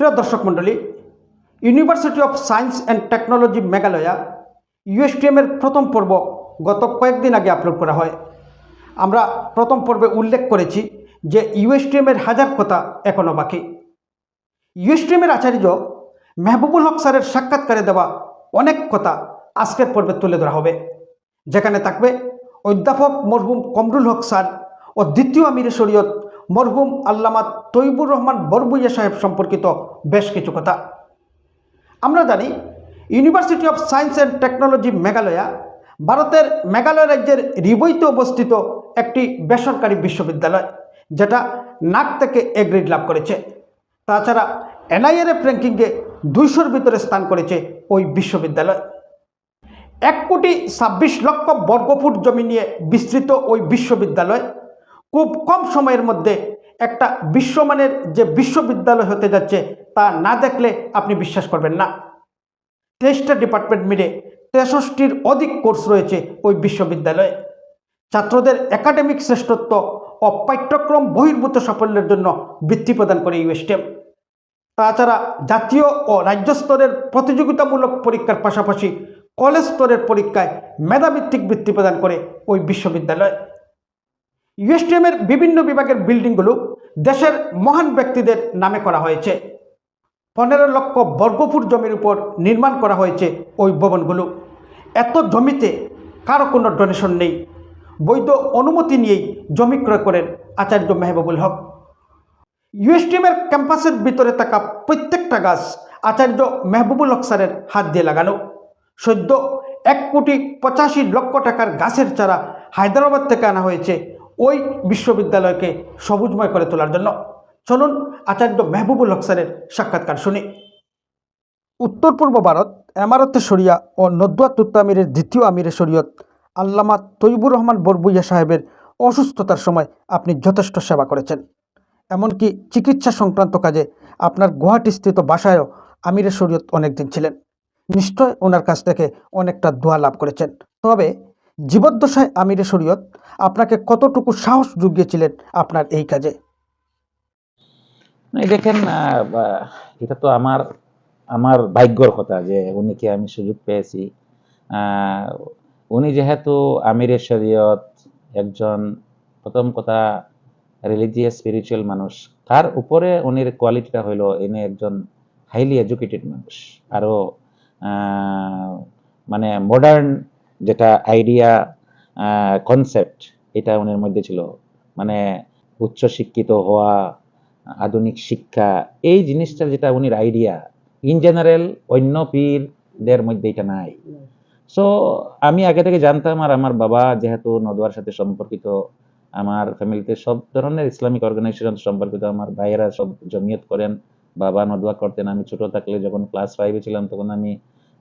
প্রিয় দর্শক মণ্ডলী university of science and technology Meghalaya ইউএসটিএমের প্রথম পর্ব গত কয়েকদিন আগে আপলোড করা হয়। আমরা প্রথম পর্বে উল্লেখ করেছি যে ইউএসটিএমের হাজার কথা এখনও বাকি। ইউএসটিএমের আচার্য মেহবুবুল হক স্যারের সাক্ষাৎকারে দেওয়া অনেক কথা আজকের পর্বে তুলে ধরা হবে। যেখানে থাকবে অধ্যাপক মরহুম কমরুল হক স্যার ও দ্বিতীয় আমির শরীয়ত মরহুম আল্লামা তৈবুর রহমান বরবুইয়া সাহেব সম্পর্কিত বেশ কিছু কথা। আমরা জানি university of science and technology Meghalaya, ভারতের মেঘালয় রাজ্যের রিবইতে অবস্থিত একটি বেসরকারি বিশ্ববিদ্যালয়, যেটা নাক থেকে এ গ্রেড লাভ করেছে। তাছাড়া এনআইআরএফ র্যাঙ্কিংয়ে দুইশোর ভিতরে স্থান করেছে ওই বিশ্ববিদ্যালয়। এক কোটি ছাব্বিশ লক্ষ বর্গফুট জমি নিয়ে বিস্তৃত ওই বিশ্ববিদ্যালয় খুব কম সময়ের মধ্যে একটা বিশ্বমানের যে বিশ্ববিদ্যালয় হতে যাচ্ছে, তা না দেখলে আপনি বিশ্বাস করবেন না। তেইশটা ডিপার্টমেন্ট মিলে তেষট্টির অধিক কোর্স রয়েছে ওই বিশ্ববিদ্যালয়ে। ছাত্রদের একাডেমিক শ্রেষ্ঠত্ব ও পাঠ্যক্রম বহির্ভূত সাফল্যের জন্য বৃত্তি প্রদান করে ইউএসটিএম তাছাড়া জাতীয় ও রাজ্য স্তরের প্রতিযোগিতামূলক পরীক্ষার পাশাপাশি কলেজ স্তরের পরীক্ষায় মেধাভিত্তিক বৃত্তি প্রদান করে ওই বিশ্ববিদ্যালয়। ইউএসটিএমের বিভিন্ন বিভাগের বিল্ডিংগুলো দেশের মহান ব্যক্তিদের নামে করা হয়েছে। পনেরো লক্ষ বর্গফুট জমির উপর নির্মাণ করা হয়েছে ওই ভবনগুলো। এত জমিতে কারও কোনো ডোনেশন নেই। বৈধ অনুমতি নিয়েই জমি ক্রয় করেন আচার্য মেহবুবুল হক। ইউএসটিএমের ক্যাম্পাসের ভিতরে থাকা প্রত্যেকটা গাছ আচার্য মেহবুবুল হক স্যারের হাত দিয়ে লাগানো। সদ্য এক কোটি পঁচাশি লক্ষ টাকার গাছের চারা হায়দ্রাবাদ থেকে আনা হয়েছে। ওই বিশ্ববিদ্যালয়কে সবুজময় করে তোলার জন্য। চলুন আচার্য মেহবুবুল হক স্যারের সাক্ষাৎকার শুনি। উত্তর পূর্ব ভারত, এমারতে শরিয়া ও নদুয়া তুত্তা আমিরের দ্বিতীয় আমিরের শরীয়ত আল্লামা তৈবুর রহমান বরবুইয়া সাহেবের অসুস্থতার সময় আপনি যথেষ্ট সেবা করেছেন। এমনকি চিকিৎসা সংক্রান্ত কাজে আপনার গুয়াহাটিস্থিত বাসায়ও আমিরের শরীয়ত অনেকদিন ছিলেন। নিশ্চয় ওনার কাছ থেকে অনেকটা দোয়া লাভ করেছেন। তবে জীবদ্দশায় আমিরের শরীয়ত আপনাকে কতটুকু সাহস জুগিয়েছিলেন আপনার এই কাজে? দেখেন এটা তো আমার আমার ভাগ্যর কথা যে উনিকে আমি সুযোগ পেয়েছি। উনি যেহেতু আমিরের শরীয়ত একজন প্রথম কথা রিলিজিয়াস স্পিরিচুয়াল মানুষ তার উপরে উনির কোয়ালিটিটা হইল ইনি একজন হাইলি এডুকেটেড মানুষ। আরও আহ, মানে মডার্ন যেটা আইডিয়া কনসেপ্ট এটা উনির মধ্যে ছিল। মানে উচ্চ শিক্ষিত হওয়া, আধুনিক শিক্ষা, এই জিনিসটা যেটা উনির আইডিয়া ইন জেনারেল অন্য পীরদের মধ্যে এটা নাই। সো আমি আগে থেকে জানতাম আর আমার বাবা যেহেতু নদওয়ার সাথে সম্পর্কিত, আমার ফ্যামিলিতে সব ধরনের ইসলামিক অর্গানাইজেশন সম্পর্কিত, আমার ভাইয়েরা সব জমিয়ত করেন, বাবা নদওয়া করতেন। আমি ছোট থাকলে যখন ক্লাস ফাইভে ছিলাম, তখন আমি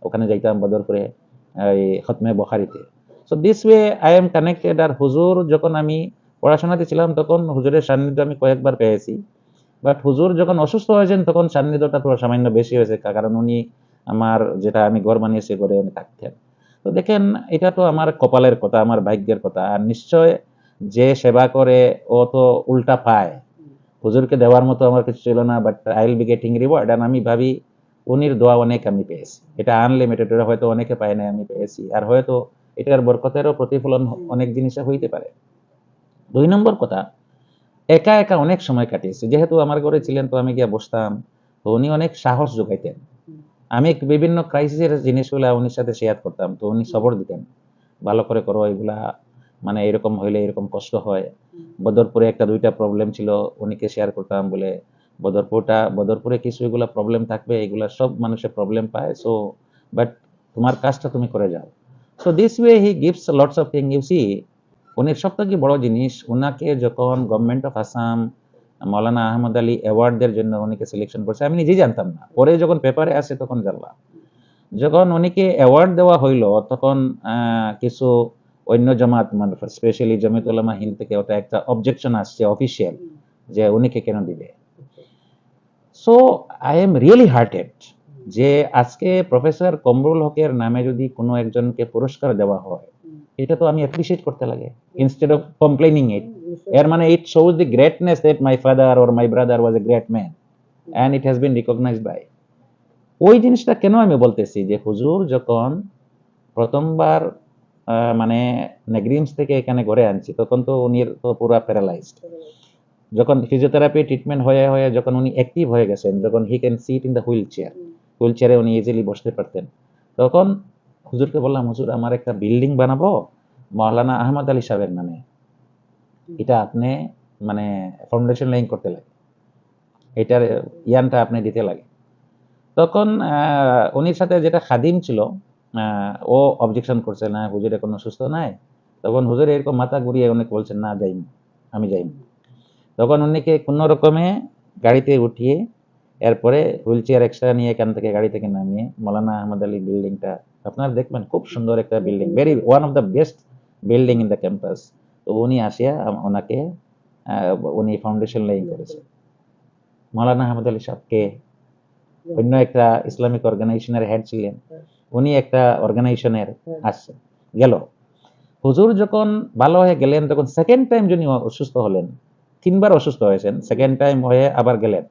ওখানে যাইতাম বদরপুরে। এই খতমে বখারিতে। So this way I am connected আর হুজুর যখন আমি পড়াশোনাতে ছিলাম, তখন হুজুরের সান্নিধ্য আমি কয়েকবার পেয়েছি। বাট হুজুর যখন অসুস্থ হয়েছেন, তখন সান্নিধ্যটা তো সামান্য বেশি হয়েছে কারণ উনি আমার যেটা আমি ঘর বানিয়েছি ঘরে উনি থাকতেন। তো দেখেন, এটা তো আমার কপালের কথা, আমার ভাগ্যের কথা। আর নিশ্চয় যে সেবা করে, ও তো উল্টা পায়। হুজুরকে দেওয়ার মতো আমার কিছু ছিল না but I will be getting reward আমি ভাবি উনির দোয়া অনেক আমি পেয়েছি। এটা আনলিমিটেড এটা হয়তো অনেকে পায় না আমি পেয়েছি। আর হয়তো এটার বরকতেরও প্রতিফলন অনেক জিনিসে হইতে পারে। দুই নম্বর কথা একা একা অনেক সময় কাটিয়েছি। যেহেতু আমার ঘরে ছিলেন তো আমি গিয়ে বসতাম তো উনি অনেক সাহস যোগাইতেন। আমি বিভিন্ন ক্রাইসিসের জিনিসগুলা উনির সাথে শেয়ার করতাম তো উনি সবর দিতেন। ভালো করে করো এগুলা মানে এরকম হইলে এরকম কষ্ট হয়। বদরপুরে একটা দুইটা প্রবলেম ছিল উনিকে শেয়ার করতাম বলে বদরপুরটা, বদরপুরে কিছু এগুলা প্রবলেম থাকবে, এগুলা সব মানুষের প্রবলেম পায় সো বাট তোমার কাজটা তুমি করে যাও। So this way he gives lots of thing you see উনির সব থেকে বড় জিনিস ওনাকে যখন গভর্নমেন্ট অফ আসাম মৌলানা আহমদ আলী অ্যাওয়ার্ডদের জন্য উনিকে সিলেকশন করছে, আমি নিজেই জানতাম না। পরে যখন পেপারে আসে তখন জানলাম। যখন উনিকে অ্যাওয়ার্ড দেওয়া হইল, তখন কিছু অন্য জামাত মানে স্পেশালি জমিত উলামা হিন্দ থেকে ওটা একটা অবজেকশন আসছে অফিসিয়াল যে উনিকে কেন দিবে? So I am really hearted যে আজকে প্রফেসর কমরুল হকের নামে যদি কোনো একজনকে পুরস্কার দেওয়া হয়, এটা তো আমি অ্যাপ্রিসিয়েট করতে লাগে ইনস্টেড অফ কমপ্লেনিং ইট এর মানে it shows the greatness that my father or my brother was a great man and it has been recognised by ওই জিনিসটা কেন আমি বলতেছি যে হুজুর যখন প্রথমবার মানে নেগ্রিমস থেকে এখানে ঘরে আনছি, তখন তো উনি তো পুরা প্যারালাইজড যখন ফিজিওথেরাপি ট্রিটমেন্ট হয়ে হয়ে যখন উনি অ্যাক্টিভ হয়ে গেছেন, যখন he can sit in the wheel chair wheel চেয়ারে উনি ইজিলি বসতে পারতেন, তখন হুজুরকে বললাম, হুজুর, আমার একটা বিল্ডিং বানাবো মাওলানা আহমদ আলী সাহেবের নামে। এটা আপনি মানে ফাউন্ডেশন লাইন করতে লাগে। এটার ইয়ানটা আপনি দিতে লাগে। তখন উনির সাথে যেটা খাদিম ছিল ও অবজেকশন করছে, না, হুজুর কোনো সুস্থ নাই। তখন হুজুর এরকম মাথা ঘুরিয়ে অনেক বলছেন, না যাইম আমি যাইম তখন উনিকে কোনো রকমে গাড়িতে উঠিয়ে এরপরে হুইল চেয়ার এক্সট্রা নিয়ে এখান থেকে গাড়ি থেকে নামিয়ে মৌলানা আহমদ আলী বিল্ডিংটা আপনারা দেখবেন খুব সুন্দর একটা building very one of the best building in the campus তো উনি আসিয়া ওনাকে উনি ফাউন্ডেশন লাইন করেছে। মৌলানা আহমদ আলী সাহেবকে অন্য একটা ইসলামিক অর্গানাইজেশনের হেড ছিলেন। উনি একটা অর্গানাইজেশনের আসছে। গেল। হুজুর যখন ভালো হয়ে গেলেন তখন সেকেন্ড টাইম যিনি অসুস্থ হলেন তিনবার অসুস্থ হয়েছেন সেকেন্ড টাইম হয়ে আবার গেলেন।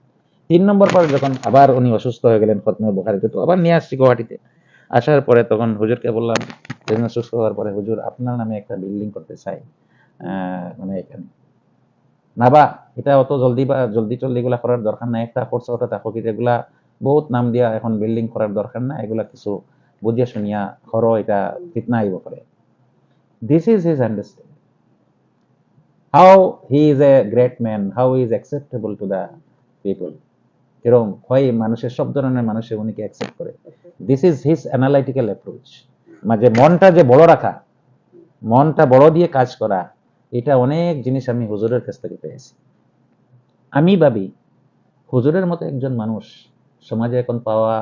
তিন নম্বর পর যখন আবার উনি অসুস্থ হয়ে গেলেন খতমে বোখারিতে, তো আবার নিয়ে আসছি গুয়াহাটিতে। আসার পরে তখন হুজুরকে বললাম সেদিন অসুস্থ হওয়ার পরে হুজুর আপনার নামে একটা বিল্ডিং করতে চাই। মানে এখানে না বা, এটা অত জলদি বা, জলদি টলদি এগুলা করার দরকার নাই। একটা করছে ওটা থাকো কিন্তু এগুলা বহুত নাম দিয়া এখন বিল্ডিং করার দরকার না এগুলা কিছু বুঝিয়া শুনিয়া খর এটা ফিতনা আইব করে this is his understanding how he is a great man how is acceptable to the people এরকম হয় মানুষের, সব ধরনের মানুষের উনিকে অ্যাকসেপ্ট করে? This is his analytical approach মানে যে মনটা যে বড় রাখা, মনটা বড় দিয়ে কাজ করা, এটা অনেক জিনিস আমি হুজুরের কাছ থেকে পেয়েছি। আমি ভাবি, হুজুরের মতো একজন মানুষ সমাজে এখন পাওয়া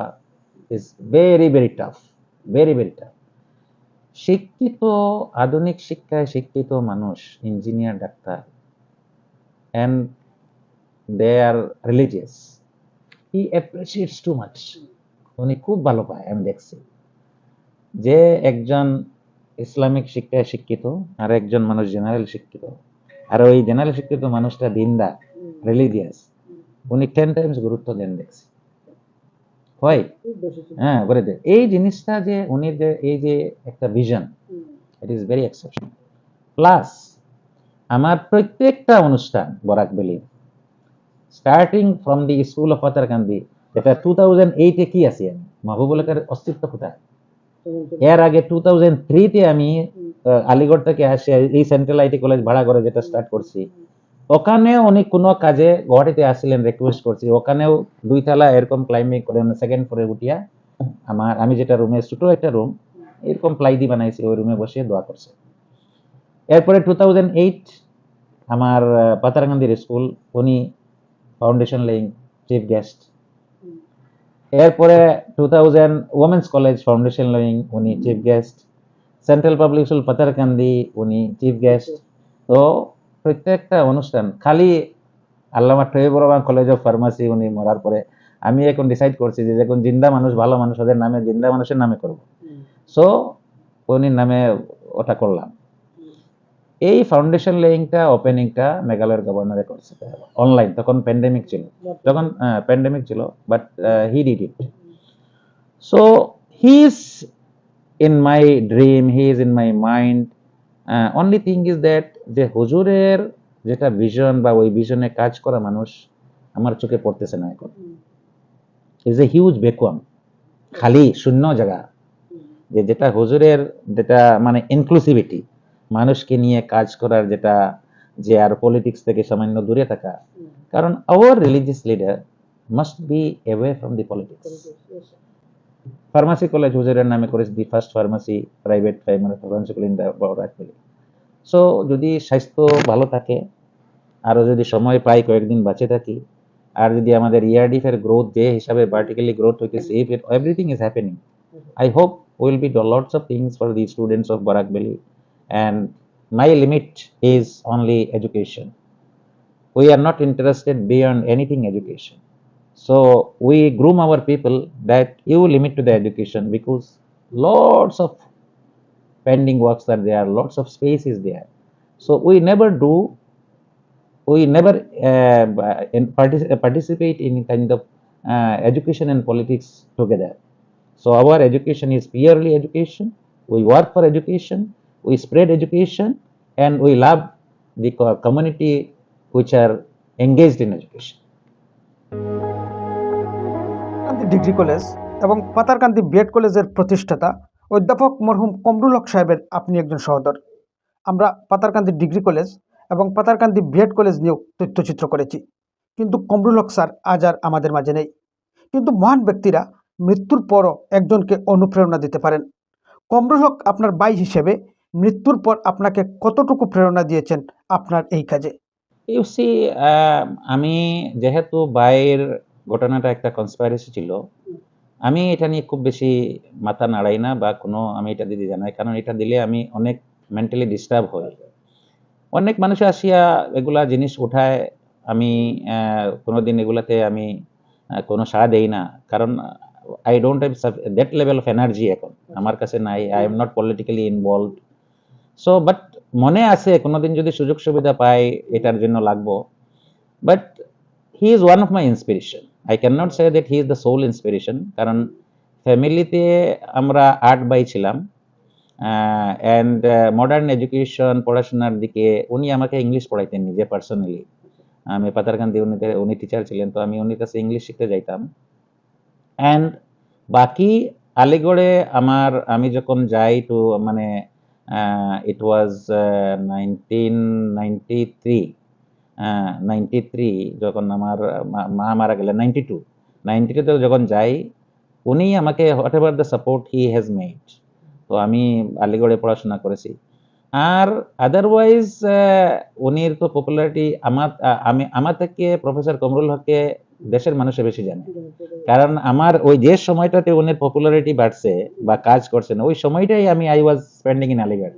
is very very tough very very tough শিক্ষিত আধুনিক শিক্ষায় শিক্ষিত মানুষ engineer doctor and they are religious he appreciates too much উনি খুব ভালো পায় আমি দেখছি। যে একজন ইসলামিক শিক্ষায় শিক্ষিত আর একজন মানুষ জেনারেল শিক্ষিত। আর ওই জেনারেল শিক্ষিত মানুষটা দিনদার রিলিজিয়াস উনি টেন টাইমস গুরুত্ব দেন দেখছি। হয়। হ্যাঁ করে দেয় এই জিনিসটা যে উনি যে এই যে একটা vision it is very exceptional plus আমার প্রত্যেকটা অনুষ্ঠান Barak valley starting from the school of Patharkandi যেটা টু থাউজেন্ড এইটে কি আছি আমি? মাহবুবুলকের অস্তিত্ব কোথায়? এর আগে টু থাউজেন্ড থ্রিতে আমি আলিগড় থেকে আসে এই সেন্ট্রাল আইটি কলেজ ভাড়া করে যেটা স্টার্ট করছি। ওখানেও উনি কোনো কাজে গুয়াহাটিতে আসছিলেন রিকোয়েস্ট করছি। ওখানেও দুই তলা এরকম ক্লাইম্বিং করে সেকেন্ড ফ্লোরে উঠিয়া আমার আমি যেটা রুমে ছোট একটা রুম এরকম প্লাই দিয়ে বানাইছি ওই রুমে বসে দোয়া করছে। এরপরে টু থাউজেন্ড এইট আমার আহ, পাতারকান্দির স্কুল উনি ফাউন্ডেশন লেইং চিফ গেস্ট এরপরে two thousand women's college foundation laying উনি chief guest central public school Patharkandi উনি চিফ গেস্ট তো প্রত্যেকটা অনুষ্ঠান খালি আল্লামা রহমান কলেজ অফ ফার্মাসি উনি মরার পরে আমি এখন ডিসাইড করছি যে যখন জিন্দা মানুষ ভালো মানুষ ওদের নামে জিন্দা মানুষের নামে করব। সো উনির নামে ওটা করলাম। এই ফাউন্ডেশন লেইংটা ওপেনিংটা মেঘালয়ের গভর্নরে করছে। অনলাইন তখন প্যান্ডেমিক ছিল। তখন প্যান্ডেমিক ছিল but he did it so he is in my dream he is in my mind only thing is that যে হুজুরের যেটা ভিশন বা ওই ভিশনে কাজ করা মানুষ আমার চোখে পড়তেছে না এখন। ইজ এ হিউজ ভ্যাকুয়াম খালি শূন্য জায়গা। যে যেটা হুজুরের যেটা মানে ইনক্লুসিভিটি মানুষকে নিয়ে কাজ করার যেটা যে আর পলিটিক্স থেকে সামান্য দূরে থাকা। কারণ our religious leader must be away from the politics pharmacy college হুজুরের নামে করেছে the first pharmacy private pharmacy college in the Rajbari so যদি স্বাস্থ্য ভালো থাকে আরও যদি সময় পাই কয়েকদিন বাঁচে থাকি আর যদি আমাদের ইয়ারডিফ গ্রোথ যে হিসাবে ভার্টিক্যালি গ্রোথ হইতেছে if it everything is happening hope will be do lots of things for the students of Barak Valley and my limit is only education. We are not interested beyond anything education. So we groom our people that you limit to the education because lots of pending works are there, lots of space is there. So we never do we never uh, in partic- participate in kind of uh, education and politics together. So our education is purely education. We work for education. We spread education, and we love the co- community which are engaged in education. Degree college এবং Patharkandi B Ed কলেজের প্রতিষ্ঠাতা অধ্যাপক মরহুম কমরুল হক সাহেবের আপনি একজন সহোদর। আমরা Patharkandi degree college এবং পাতারকান্দি বিএড কলেজ নিয়েও তথ্যচিত্র করেছি। কিন্তু কমরুল হক স্যার আজ আর আমাদের মাঝে নেই। কিন্তু মহান ব্যক্তিরা মৃত্যুর পরও একজনকে অনুপ্রেরণা দিতে পারেন। কমরুল হক আপনার বাই হিসেবে মৃত্যুর পর আপনাকে কতটুকু প্রেরণা দিয়েছেন আপনার এই কাজে? ইউ সি আমি যেহেতু বাইয়ের ঘটনাটা একটা কনস্পাইরেসি ছিল আমি এটা নিয়ে খুব বেশি মাথা নাড়াই না বা কোনো আমি এটা দিতে জানাই কারণ এটা দিলে আমি অনেক মেন্টালি ডিস্টার্ব হই। অনেক মানুষ আসিয়া এগুলা জিনিস উঠায় আমি আহ, কোনোদিন এগুলাতে আমি কোনো সাড়া দেই না। কারণ I don't have that level of energy এখন। আমার কাছে নাই I am not politically involve so but মনে আছে কোনোদিন যদি সুযোগ সুবিধা পাই এটার জন্য লাগবো। But he is one of my inspiration I can not say that he is the sole inspiration কারণ ফ্যামিলিতে আমরা আট বাই ছিলাম অ্যান্ড মডার্ন এডুকেশন পড়াশোনার দিকে উনি আমাকে ইংলিশ পড়াইতেন নিজে পার্সোনালি আমি পাতারকান্দি উনিতে উনি টিচার ছিলেন, তো আমি উনির কাছে ইংলিশ শিখতে যাইতাম। অ্যান্ড বাকি আলিগড়ে আমার, আমি যখন যাই টু মানে it was nineteen ninety three ninety three যখন আমার, মা- মারা গেলেন নাইনটি টু নাইনটি টুতে যখন যাই উনি আমাকে whatever the support he has made তো আমি আলিগড়ে পড়াশোনা করেছি। আর আদারওয়াইজ উনির তো পপুলারিটি আমার আমি, আমার থেকে প্রফেসর কমরুল হককে দেশের মানুষে বেশি জানে। কারণ আমার ওই যে সময়টাতে উনির পপুলারিটি বাড়ছে বা কাজ করছেন ওই সময়টাই আমি I was spending in Aligarh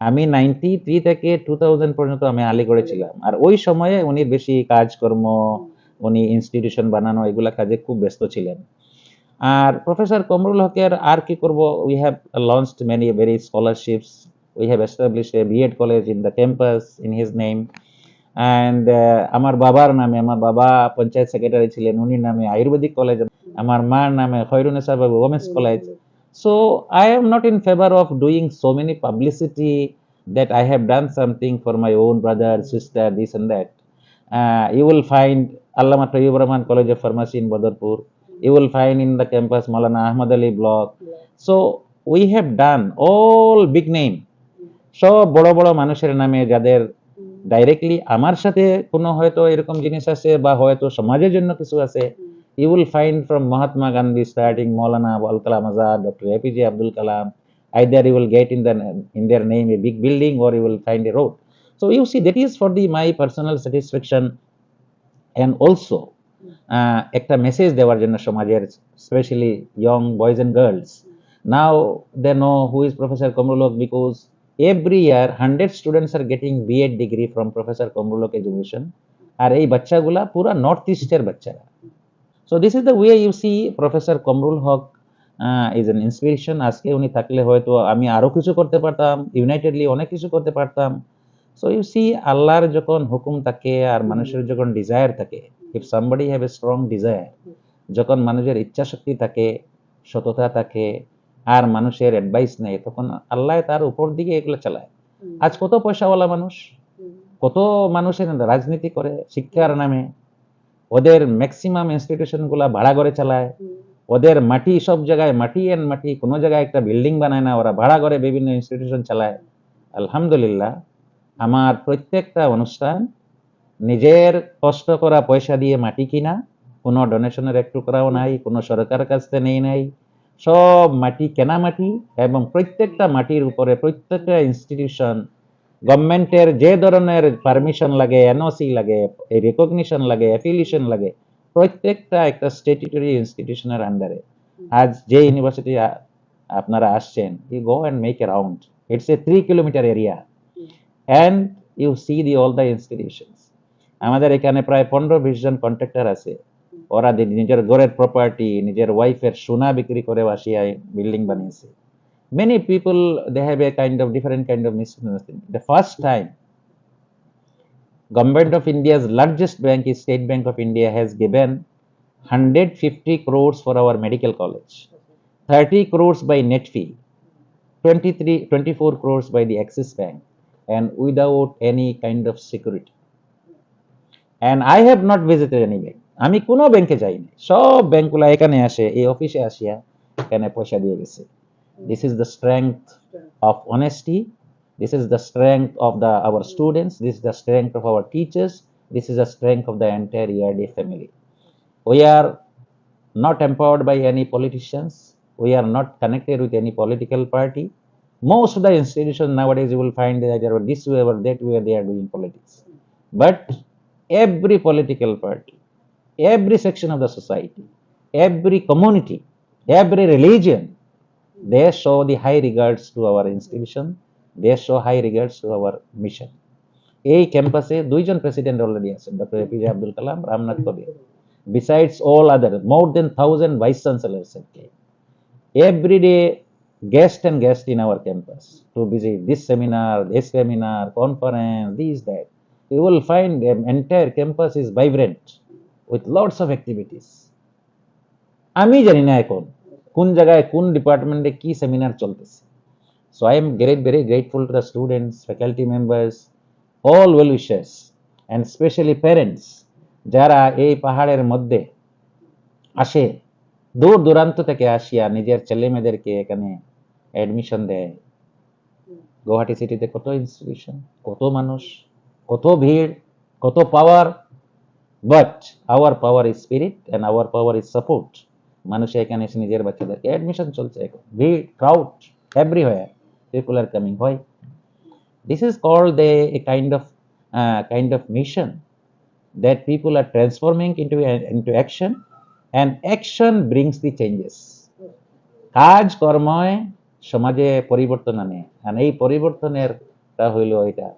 আমি নাইনটি থ্রি থেকে টু থাউজেন্ড পর্যন্ত আমি আলিগড়ে ছিলাম আর ওই সময়ে উনি বেশি কাজকর্ম, উনি ইনস্টিটিউশন বানানো, এগুলা কাজে খুব ব্যস্ত ছিলেন। আর প্রফেসর কমরুল হকের আর কি করব we have launched many very scholarships we have establish a BEd college in the campus in his name and আমার বাবার নামে, আমার বাবা পঞ্চায়েত সেক্রেটারি ছিলেন, উনির নামে আয়ুর্বেদিক কলেজ আমার মার নামে Khairunnesa Babu women's college So I am not in favor of doing so many publicity that I have done something for my own brother, sister, this and that. Uh, you will find Allama Tayyib Rahman College of Pharmacy in Badarpur. You will find in the campus Malana Ahmad Ali Block. So we have done all big name. সব বড় বড় মানুষের নামে যাদের directly আমার সাথে কোনো হয়তো এরকম জিনিস আছে বা হয়তো সমাজের জন্য কিছু আছে you will find from Mahatma Gandhi starting Maulana Abul Kalam Azad, Dr. APJ Abdul Kalam. Either you will get in the in their name a big building or you will find a road. So you see that is for the my personal satisfaction and also uh, একটা message দেওয়ার জন্য সমাজের specially young boys and girls now they know who is professor কমরুলক because every year hundred students are getting BEd degree from professor কমরুলক education আর এই বাচ্চাগুলা পুরা north ইস্টের বাচ্চারা so this is the way you see professor Qamrul Haque is an inspiration আজকে উনি থাকলে হয়তো আমি আরও কিছু করতে পারতাম ইউনাইটেডলি অনেক কিছু করতে পারতাম। সো ইউ সি আল্লাহর যখন হুকুম থাকে আর মানুষের যখন ডিজায়ার থাকে if somebody have a strong desire যখন মানুষের ইচ্ছা শক্তি থাকে সততা থাকে আর মানুষের অ্যাডভাইস নেয় তখন আল্লাহ তার উপর দিকে এগুলো চালায়। আজ কত পয়সাওয়ালা মানুষ কত মানুষের রাজনীতি করে শিক্ষার নামে ওদের ম্যাক্সিমাম ইনস্টিটিউশনগুলা ভাড়া করে চালায়। ওদের মাটি সব জায়গায় মাটি এন্ড মাটি কোনো জায়গায় একটা বিল্ডিং বানায় না ওরা ভাড়া করে বিভিন্ন ইনস্টিটিউশন চালায়। আলহামদুলিল্লাহ আমার প্রত্যেকটা অনুষ্ঠান নিজের কষ্ট করা পয়সা দিয়ে মাটি কিনা কোনো ডোনেশনের একটু করাও নাই কোনো সরকার কাছ থেকে নেই নাই। সব মাটি কেনা মাটি এবং প্রত্যেকটা মাটির উপরে প্রত্যেকটা ইনস্টিটিউশন গভর্নমেন্টের যে ধরনের পারমিশন লাগে এনওসি লাগে রেকগনিশন লাগে অ্যাফিলিয়েশন লাগে প্রত্যেকটা একটা স্টেটুটরি ইনস্টিটিউশনের আন্ডারে আজ যে ইউনিভার্সিটি আপনারা আসছেন you go and make a round it's a three kilometre area and you see the all the institutions আমাদের এখানে প্রায় পনেরো বিশ জন কন্ট্রাক্টর আছে। ওরা নিজের ঘরের প্রপার্টি নিজের ওয়াইফের সোনা বিক্রি করে আসিয়ায় বিল্ডিং বানিয়েছে। Many people they have a kind of different kind of misunderstanding the first time Government of India's largest bank is State Bank of India has given 150 crores for our medical college, 30 crores by net fee, 23, 24 crores by the Axis Bank, and without any kind of security. And I have not visited any bank. আমি কোনো ব্যাংকে যাইনি সব ব্যাংকগুলো এখানে আসে এই অফিসে আসিয়া এখানে পয়সা দিয়ে গেছে This is the strength of honesty. This is the strength of the our students. This is the strength of our teachers. This is the strength of the entire ERD family. We are not empowered by any politicians. We are not connected with any political party. Most of the institutions nowadays you will find that either this way or that way they are doing politics. But every political party, every section of the society, every community, every religion, they show the high regards to our institution they show high regards to our mission এই ক্যাম্পাসে দুইজন president already আছেন doctor APJ Abdul Kalam Ramnath Kabir besides all other more than thousand vice chancellors every day guest and guest in our campus to visit this seminar this seminar conference this that you will find the entire campus is vibrant with lots of activities আমি জানি না এখন কোন জায়গায় কোন ডিপার্টমেন্টে কি seminar চলতেছে? So I am great very grateful to the students faculty members all well wishers and specially parents যারা এই পাহাড়ের মধ্যে আসে, দূর দূরান্ত থেকে আসিয়া নিজের ছেলে মেয়েদেরকে এখানে অ্যাডমিশন দেয়। গুয়াহাটি সিটিতে কত ইনস্টিটিউশন কত মানুষ, কত ভিড়, কত power but our power is spirit and our power is support মানুষ এখানে এসে নিজের বাচ্চাদেরকে অ্যাডমিশন চলছে। এখন ভিড় crowd everywhere people are coming হয় this is called a kind of kind of mission that people are transforming into into action and action brings the changes কাজ কর্ময় সমাজে পরিবর্তন আনে। আর এই পরিবর্তনের টা হইল এটা।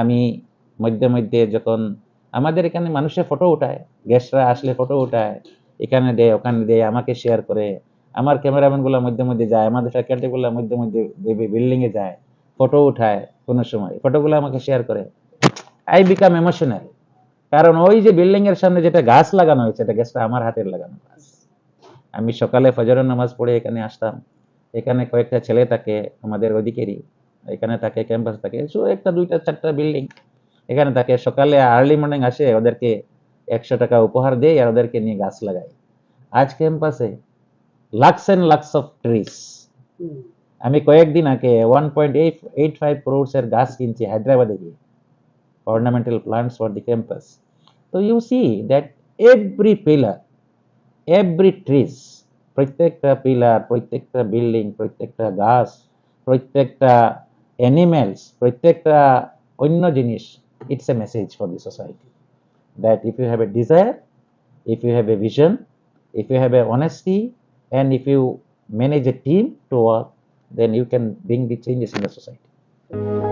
আমি মধ্যে মধ্যে যখন আমাদের এখানে মানুষের ফটো উঠায় গেস্টরা আসলে ফটো উঠায় এখানে দেয় ওখানে দেয় আমাকে শেয়ার করে। আমার ক্যামেরাম্যানগুলো মধ্যে মধ্যে যায় আমাদের ফ্যাকাল্টি গুলো মধ্যে মধ্যে বিল্ডিং এ যায় ফটো উঠায় কোনো সময়। ফটোগুলো আমাকে শেয়ার করে। আই বিকাম ইমোশনাল কারণ ওই যে বিল্ডিং এর সামনে যেটা গাছ লাগানো হয়েছে, এটা গাছটা আমার হাতের লাগানো গাছ। আমি সকালে ফজরের নামাজ পড়ে এখানে আসতাম। এখানে কয়েকটা ছেলে থাকে, আমাদের ওদিকেরই এখানে থাকে ক্যাম্পাস থাকে। একটা, দুইটা, চারটা বিল্ডিং এখানে থাকে, সকালে আর্লি মর্নিং আসে ওদেরকে একশো টাকা উপহার দিয়ে ওদেরকে নিয়ে গাছ লাগাই আজ ক্যাম্পাসে lakhs and lakhs of trees. আমি কয়েকদিন আগে one point eight eight five এর গাছ কিনছি হায়দ্রাবাদে গিয়ে। Ornamental plants for the campus তো you see that every pillar every trees প্রত্যেকটা পিলার প্রত্যেকটা বিল্ডিং প্রত্যেকটা গাছ প্রত্যেকটা অ্যানিমেলস প্রত্যেকটা অন্য জিনিস it's a message for the society that if you have a desire, if you have a vision, if you have a honesty, and if you manage a team to work, then you can bring the changes in the society.